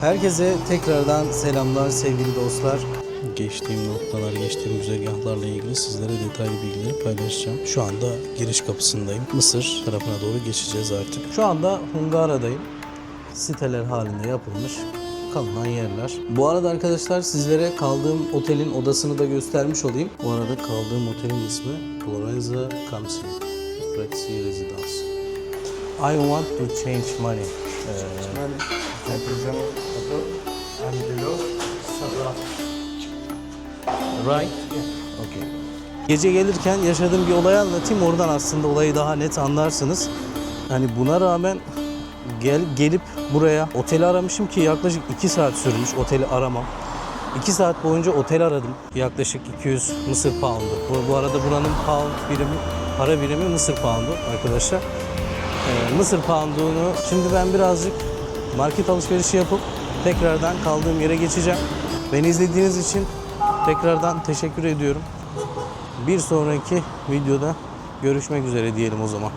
Herkese tekrardan selamlar sevgili dostlar. Geçtiğim noktalar, geçtiğim güzergahlarla ilgili sizlere detaylı bilgileri paylaşacağım. Şu anda giriş kapısındayım. Mısır tarafına doğru geçeceğiz artık. Şu anda Hungara'dayım. Siteler halinde yapılmış kalınan yerler. Bu arada arkadaşlar sizlere kaldığım otelin odasını da göstermiş olayım. Bu arada kaldığım otelin ismi Florenza Camsi. Flexi Residence. I want to change money. Ee, Right. Okay. Gece gelirken yaşadığım bir olayı anlatayım. Oradan aslında olayı daha net anlarsınız. Hani buna rağmen gel gelip buraya oteli aramışım ki yaklaşık 2 saat sürmüş oteli aramam. 2 saat boyunca otel aradım. Yaklaşık 200 Mısır poundu. Bu, bu arada buranın pound birimi, para birimi Mısır poundu arkadaşlar. Ee, Mısır poundunu şimdi ben birazcık market alışverişi yapıp tekrardan kaldığım yere geçeceğim. Beni izlediğiniz için tekrardan teşekkür ediyorum. Bir sonraki videoda görüşmek üzere diyelim o zaman.